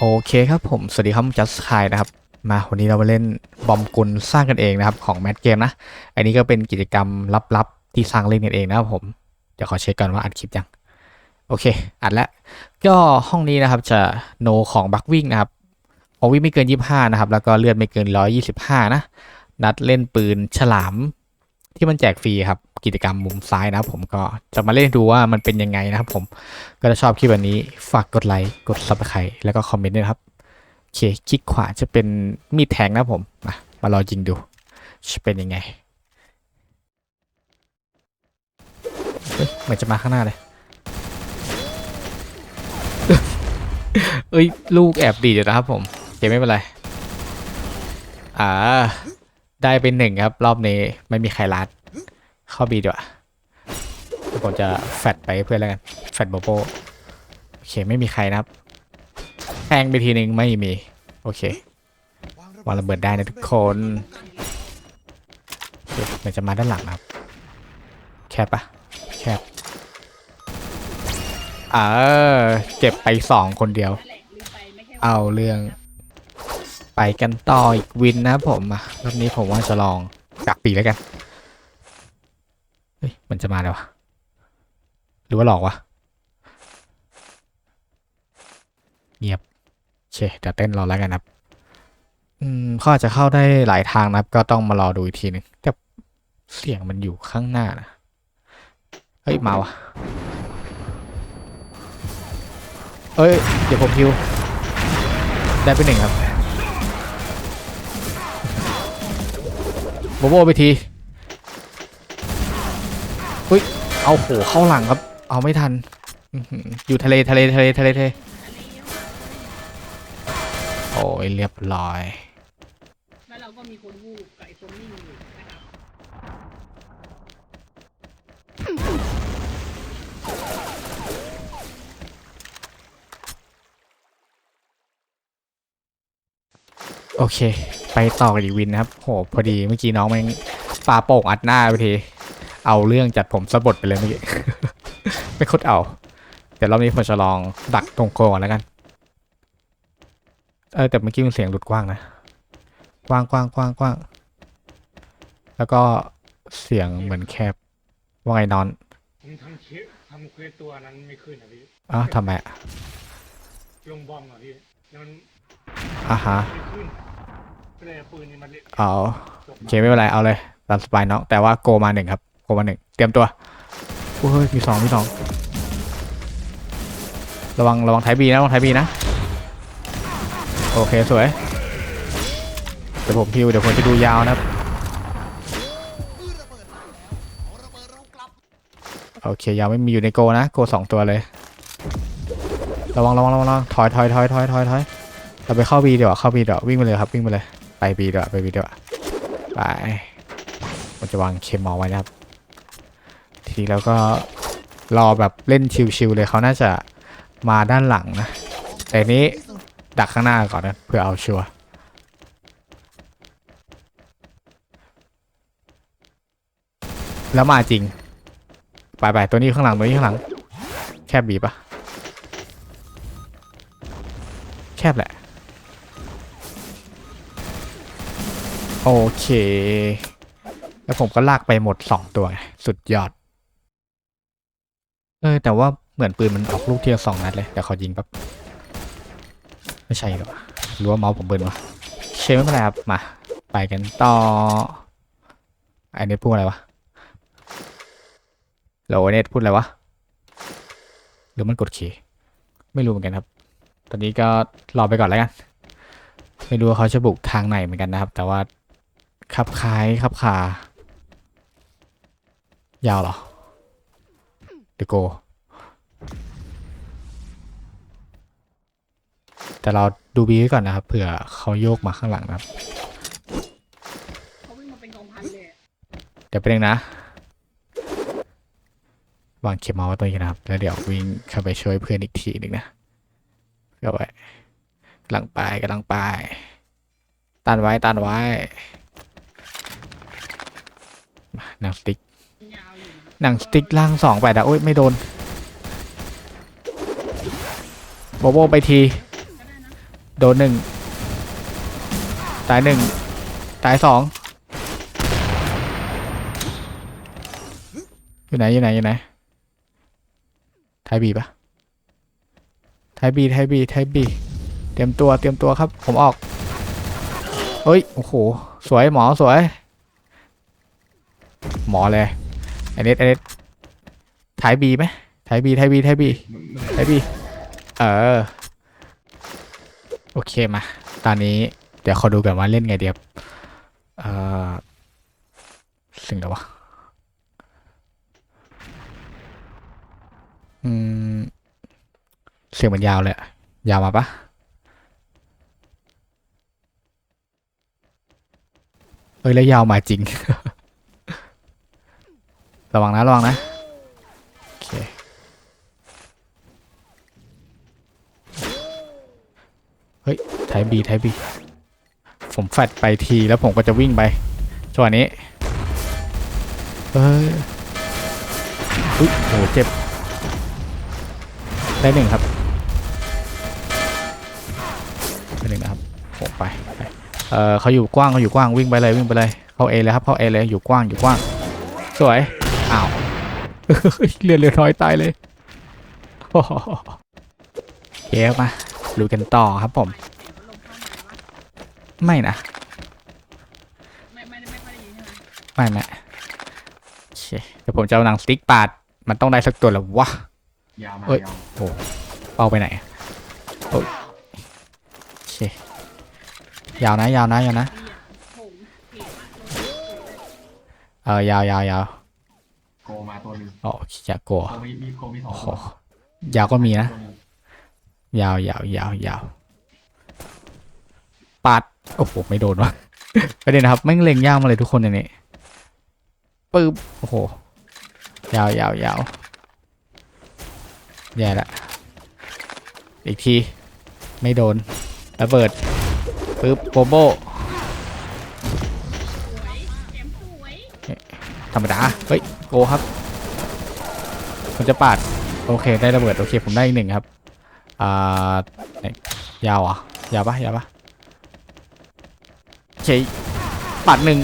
โอเคครับผม สวัสดีครับจัสคายนะครับ มาวันนี้เรามาเล่นบอมกุลสร้างกันเองนะครับ ของแมทเกมนะ อันนี้ก็เป็นกิจกรรมลับๆ ที่สร้างเล่นกันเองนะครับผม เดี๋ยวขอเช็คก่อนว่าอัดคลิปยัง โอเค อัดแล้ว ก็ห้องนี้นะครับจะโนของบักวิ่งนะครับขอวิ่งไม่เกิน 25 นะครับ แล้วก็เลือดไม่เกิน 125 นะ นัดเล่นปืนฉลาม ที่มันแจกฟรีครับ กิจกรรมมุมซ้ายนะครับผมก็จะมาเล่นดูว่ามันเป็นยังไงนะครับผมก็ถ้าชอบคลิปแบบนี้ฝากกดไลค์กด subscribe แล้วก็คอมเมนต์ด้วยครับโอเคคลิกขวาจะเป็นมีดแทงนะผมมามารอยิงดูจะเป็นยังไงเฮ้ยเหมือนจะมาข้างหน้าเลยเอ้ย ลูกแอบดีดอยู่นะครับผมโอเคไม่เป็นไร อ่า ได้เป็นหนึ่งครับ รอบนี้ไม่มีใครลัดเข้าบีดีกว่าผมจะแฟดไปเพื่อนแล้วกันแฟดโบโบโอเคไม่มีใครนะครับแทงไปทีหนึ่งไม่มี โอเควางระเบิดได้นะทุกคนโอเคมันจะมาด้านหลังครับ แคบปะแคบเออเก็บไปสองคนเดียว เอาเรื่อง ไปกันต่ออีกวินนะผมรอบนี้ผมว่าจะลองกักปีแล้วกัน เฮ้ย มันจะมาแล้ววะ หรือว่าหลอกวะ เงียบโอเคเดี๋ยวเต้นรอแล้วกันนะครับ อืมขาอาจะเข้าได้หลายทางนะครับ ก็ต้องมารอดูอีกทีหนึงแต่เสียงมันอยู่ข้างหน้านะ เฮ้ย มาวะเอ้ย เดี๋ยวผมฮิว ได้ไปหนึ่งครับ โบโบไปทีอุ้ย เอาโหเข้าหลังครับ เอาไม่ทันอื้อหืออยู่ทะเลทะเลทะเลทะเลทะเลโอ้ยเรียบร้อย แล้วเราก็มีคนวูบกับไอ้คนนิ่งอยู่นะครับโอเค ไปต่อกับอีกวินนะครับโหพอดีเมื่อกี้น้องแม่งปาโป่งอัดหน้าไปทีเอาเรื่องจัดผมสะบดไปเลยเมื่อกี้ไม่โคตรเอาเดี๋ยวรอบนี้ผมจะลองดักตรงโกงก่อนแล้วกันเออแต่เมื่อกี้มันเสียงหลุดกว้างนะกว้างกว้างกว้างกว้างแล้วก็เสียงเหมือนแคบว่าไงนอนผมทำเควสทำเควสตัวนั้นไม่ขึ้นอะพี่อ้าวทำไมอะลงบอมอะพี่แล้วมันอะฮะไม่ขึ้นก็ เลยเอาปืนนี่มันเล่นเอาโอเคไม่เป็นไรเอาเลยตามสบายน้องแต่ว่าโกมาหนึ่งครับโกมาหนึ่งเตรียมตัวโอ้ยมีสองมีสองระวังระวังไทยบีนะระวังไทยบีนะโอเคสวยเดี๋ยวผมพิวเดี๋ยวผมจะดูยาวนะครับโอเคยาวไม่มีอยู่ในโกนะโกสองตัวเลยระวังระวังระวังถอยถอยถอยถอยถอยถอยเราไปเข้าบีเดี๋ยวาเข้าบีเดี๋ยววิ่งไปเลยครับวิ่งไปเลย ไปบีเดี๋ยวาไปบีเดี๋ยวาไปผมจะวางเคมอลไว้นะครับ ทีนี้แล้วก็รอแบบเล่นชิวๆเลยเขาน่าจะมาด้านหลังนะ แต่นี้ดักข้างหน้าก่อนนะเพื่อเอาชัวร์แล้วมาจริง ไปไปตัวนี้ข้างหลังตัวนี้ข้างหลัง แคบบีปะแคบแหละ โอเค แล้วผมก็ลากไปหมดสองตัว สุดยอด เออแต่ว่าเหมือนปืนมันออกลูกทีละสองนัดเลยแต่เขายิงปั๊บไม่ใช่หรอหรือว่าเมาส์ผมเบิร์นวะเชไม่เป็นไรครับมา ไปกันต่ออเน็ตพูดอะไรวะโหลเน็ตพูดอะไรวะหรือมันกดเคไม่รู้เหมือนกันครับ ตอนนี้ก็รอไปก่อนแล้วกัน ไม่รู้ว่าเขาจะบุกทางไหนเหมือนกันนะครับ แต่ว่า ขับคล้ายขับคายาวเหรอเดโก แต่เราดูบีไว้ก่อนนะครับเผื่อเขาโยกมาข้างหลังนะครับเขาวิ่งมาเป็นกองพันเลยอะเดี๋ยวไปเองนะวางเข็มเมาส์ไว้ตรงนี้นะครับ แล้วเดี๋ยววิ่งเข้าไปช่วยเพื่อนอีกทีหนึ่งนะก็ไว้กำลังไปกำลังไปตันไว้ตันไว้มา หนังสติ๊กหนังสติ๊กล่างสองไปแต่โอ๊ยไม่โดนโบโบไปที โดนหนึ่งตายหนึ่งตายสองอยู่ไหนอยู่ไหนอยู่ไหนไทยบีปะไทยบีไทยบีไทยบีเตรียมตัวเตรียมตัวครับ ผมออก เฮ้ย โอ้โห สวยหมอสวย หมอเลยไอเน็ตไอเน็ตไทยบีไหมไทยบีไทยบีไทยบีไทยบีเออ โอเคมา ตอนนี้เดี๋ยวขอดูกันว่าเล่นไงเดียบเออสิ่งเดียววะอืมเสียงมันยาวเลย ยาวมาปะเอ้ยแล้วยาวมาจริง ระวังนะระวังนะ โอเคไทยบีไทยบีผมแฟดไปทีแล้วผมก็จะวิ่งไปจังหวะนี้เอ้ยอุ้ยโหเจ็บ ได้หนึ่งครับได้หนึ่งนะครับโหไปไปเออเขาอยู่กว้างเขาอยู่กว้างวิ่งไปเลยวิ่งไปเลยเข้าเอเลยครับเข้าเอเลยอยู่กว้างอยู่กว้าง สวย เลือดเหลือน้อยตายเลยโอ้โหเย้มาลุยกันต่อครับผมเสียงพัดลมเข้ามาปะไม่นะ ไม่ไม่ได้ไม่ค่อยได้ยินใช่ไหมไม่ไม่โอเคเดี๋ยวผมจะเอาหนังสติ๊กปาด มันต้องได้สักตัวแล้ววะ ยาวมาเอ้ย ยาวโอ้เป้าไปไหนโอ้ยโอเคยาวนะยาวนะยาวนะ ผมเห็นว่าโดนเออยาวยาวยาว โกมาตัวหนึงอ๋ออย่ากลัวโกมีมีโกมีสองโอ้โหตัวยาวก็มีนะ ตัวหงยาวยาวยาวยาวปาด โอ้โห ไม่โดนวะ ประเด็นนะครับแม่งเล็งยากมาเลยทุกคนในนี้ปึ๊บ โอ้โห ยาวยาวยาวแย่ละ อีกที ไม่โดนระเบิดปึ๊บโบโบ รรมดา เฮ้ย โกครับ ผมจะปาด โอเค ได้ระเบิด โอเค ผมได้อีกหนึ่งครับ อ่ายาวอะยาวปะยาวปะโอเคปาดหนึ่ง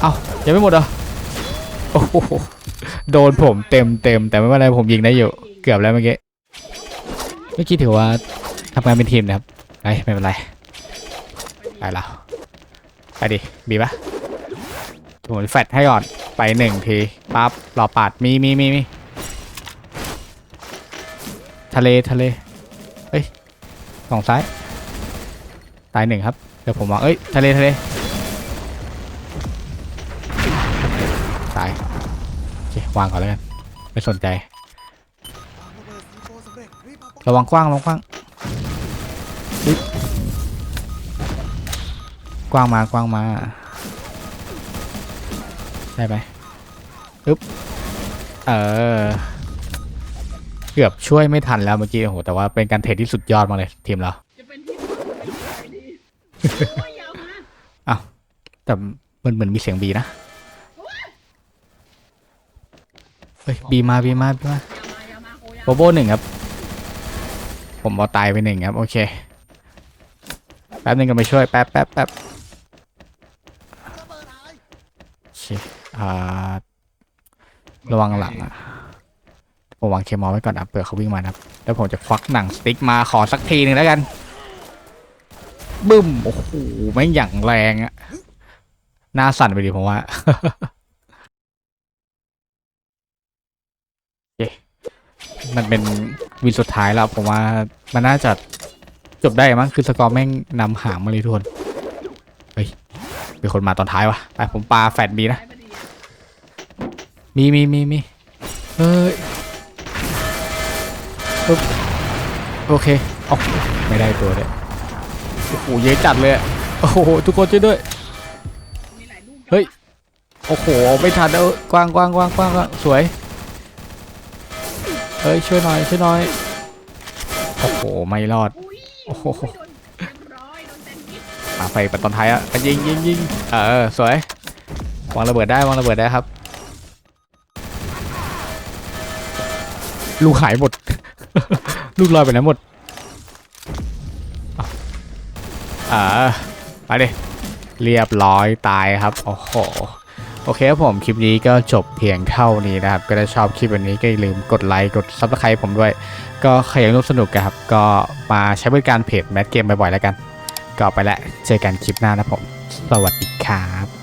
เอ้ายังไม่หมดเหรอ โอ้โห โดนผมเต็มเต็มแต่ไม่เป็นไรผมยิงได้อยู่ เกือบแล้วเมื่อกี้ เมื่อกี้ถือว่าทำงานเป็นทีมนะครับไอ้ไม่เป็นไร ไปแล้วไปดิ บีปะ ผมแฟดให้ก่อน ไปหนึ่งที ปั๊บรอปาด มีมีมีมีทะเล ทะเลเฮ้ยสองซ้าย ตายหนึ่งครับ เดี๋ยวผมวางเอ้ย ทะเล ทะเล ตาย โอเค วางก่อนแล้วกัน ไม่สนใจ ระวังกว้าง ระวังกว้างกว้างมากว้างมา ได้ไหมอึ๊บเออเกือบช่วยไม่ทันแล้วเมื่อกี้โอ้โหแต่ว่าเป็นการเทรดที่สุดยอดมากเลยทีมเราจะเป็นที่ไม่ใช่ดีโอ้ยยาวมากแต่มันเหมือนมีเสียงบีนะเฮ้ยบีมาบีมาบีมายาวมายาวมาโอ้ยาวโบโบหนึ่งครับ ผมเอาตายไปหนึ่งครับ โอเค แป๊บนึงกันไปช่วยแป๊บแป๊บแป๊บโอเคอ่า ระวังหลังอะผมวางเคมอลไว้ก่อนนะเผื่อเขาวิ่งมานะแล้วผมจะควักหนังสติ๊กมาขอสักทีหนึ่งแล้วกันบึ้มโอ้โหแม่งอย่างแรงอะหน้าสั่นไปดิผมว่าเมันเป็นวินสุดท้ายแล้วผมว่ามันน่าจะจบได้มั้งคือสกอร์แม่งนำห่างมาเลยทุกคนเฮ้ยมีคนมาตอนท้ายวะไปผมปาแฟดบีนะ มีมีมีมีเฮ้ยปึ๊บโอเคเอาไม่ได้ตัวเลยโอ้โหเยอะจัดเลยอะโอ้โหทุกคนช่วยด้วยมีหลายลูกเฮ้ยโอ้โหไม่ทันแล้วกว้างกว้างกว้างกว้างกว้างสวยเฮ้ยช่วยหน่อยช่วยหน่อยโอ้โหไม่รอดอุ้ยโอ้โหโดนเรียบร้อยโดนแซนด์วิชมาไฟปัดตอนท้ายอะอะยิงยิงยิงเออสวยวางระเบิดได้วางระเบิดได้ครับ ลูกหายหมด ลูกลอยไปไหนหมดอ้าวเออมาดิเรียบร้อยตายครับ โอ้โห โอเคครับผม คลิปนี้ก็จบเพียงเท่านี้นะครับ ก็ถ้าชอบคลิปแบบนี้ก็อย่าลืมกดไลค์ กดซับสไครต์ผมด้วย ก็ใครยังร่วมสนุกกครับ ก็มาใช้บริการเพจแมทเกมบ่อยๆแล้วกัน ก็ไปแล้วเจอกันคลิปหน้านะผม สวัสดีครับ